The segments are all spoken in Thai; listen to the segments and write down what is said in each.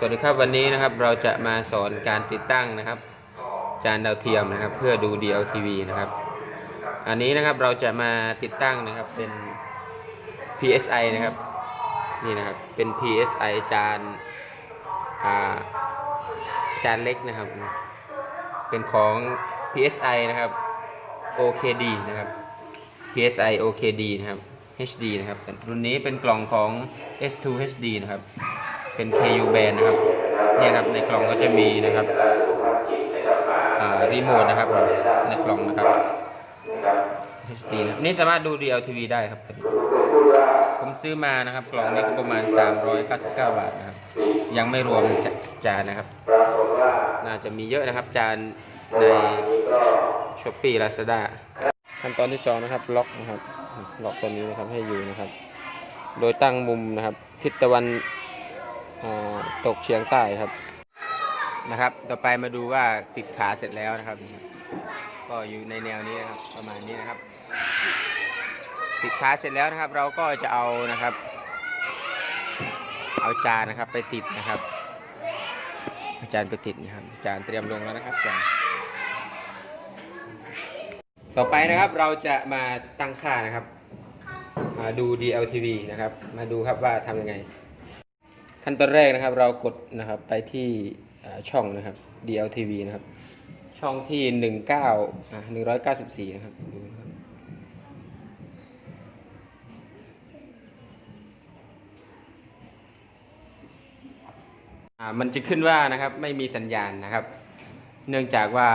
สวัสดีครับวันนี้นะครับเราจะมาสอนการติดตั้งนะครับ จานดาวเทียมนะครับ เพื่อดู DLTV นะครับ อันนี้นะครับเราจะมาติดตั้งนะครับเป็น PSI นะครับนี่นะครับเป็น PSI จานาจานเล็กนะครับ เป็นของ PSI นะครับ OKD นะครับ PSI OKD นะครับ HD นะครับรุ่นนี้เป็นกล่องของ S2 HD นะครับ เป็น KU band นะครับเนี่ยครับในกล่องก็จะมีนะครับรีโมทนะครับในกล่องนะครับ HD นะนี่สามารถดู DLTV ได้ครับ ผมซื้อมานะครับ กล่องนี้ก็ประมาณ 399 บาทนะครับ ยังไม่รวมจจานนะครับ น่าจะมีเยอะนะครับจานใน Shopee Lazada ขั้นตอนที่สองนะครับ ล็อกนะครับ ล็อกตัวนี้นะครับให้อยู่นะครับ โดยตั้งมุมนะครับ ทิศตะวัน ตกเฉียงใต้ครับนะครับ ต่อไปมาดูว่าติดขาเสร็จแล้วนะครับ ก็อยู่ในแนวนี้นะครับประมาณนี้นะครับ ติดขาเสร็จแล้วนะครับ เราก็จะเอานะครับ เอาจานนะครับไปติดนะครับอาจานไปติดนะครับจานเตรียมลงแล้วนะครับจานต่อไปนะครับเราจะมาตั้งค่านะครับมาดู DLTV นะครับ มาดูครับว่าทำยังไง ขั้นตอนแรกนะครับเรากดนะครับไปที่ช่องนะครับ DLTV นะครับ ช่องที่ 19อ่า194 นะครับดูนะครับอ่ามันจะขึ้นว่านะครับไม่มีสัญญาณนะครับ เนื่องจากว่า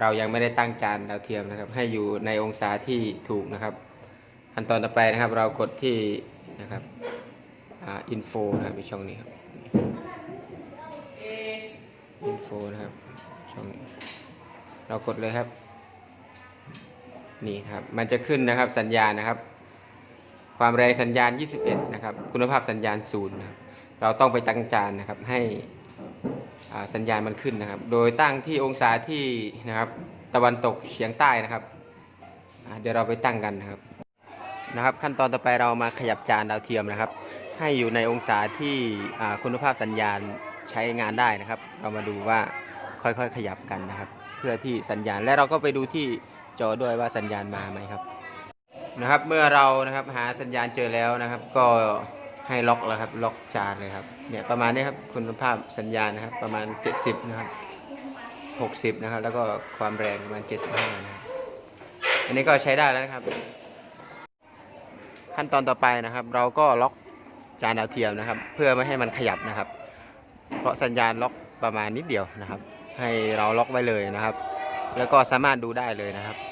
เรายังไม่ได้ตั้งจานดาวเทียมนะครับ ให้อยู่ในองศาที่ถูกนะครับ ขั้นตอนต่อไปนะครับ เรากดที่นะครับ อินโฟนะครับในช่องนี้ครับอินโฟนะครับช่องนี้เรากดเลยครับ นี่ครับ มันจะขึ้นนะครับสัญญาณนะครับ ความแรงสัญญาณ 21 นะครับ คุณภาพสัญญาณ0นะครับเราต้องไปตั้งจานนะครับให้สัญญาณมันขึ้นนะครับ โดยตั้งที่องศาที่นะครับ ตะวันตกเฉียงใต้นะครับเดี๋ยวเราไปตั้งกันนะครับนะครับ ขั้นตอนต่อไปเรามาขยับจานดาวเทียมนะครับ ให้อยู่ในองศาที่คุณภาพสัญญาณใช้งานได้นะครับ เรามาดูว่าค่อยๆขยับกันนะครับ เพื่อที่สัญญาณและเราก็ไปดูที่จอด้วยว่าสัญญาณมาไหมครับนะครับ เมื่อเรานะครับหาสัญญาณเจอแล้วนะครับ ก็ให้ล็อกแล้วครับล็อกจานเลยครับเนี่ยประมาณนี้ครับคุณภาพสัญญาณนะครับ ประมาณ 70 นะครับ 60 นะครับ แล้วก็ความแรงประมาณ 75 นะครับอันนี้ก็ใช้ได้แล้วนะครับ ขั้นตอนต่อไปนะครับ เราก็ล็อก จานดาวเทียมนะครับ เพื่อไม่ให้มันขยับนะครับ เพราะสัญญาณล็อกประมาณนิดเดียวนะครับ ให้เราล็อกไว้เลยนะครับ แล้วก็สามารถดูได้เลยนะครับ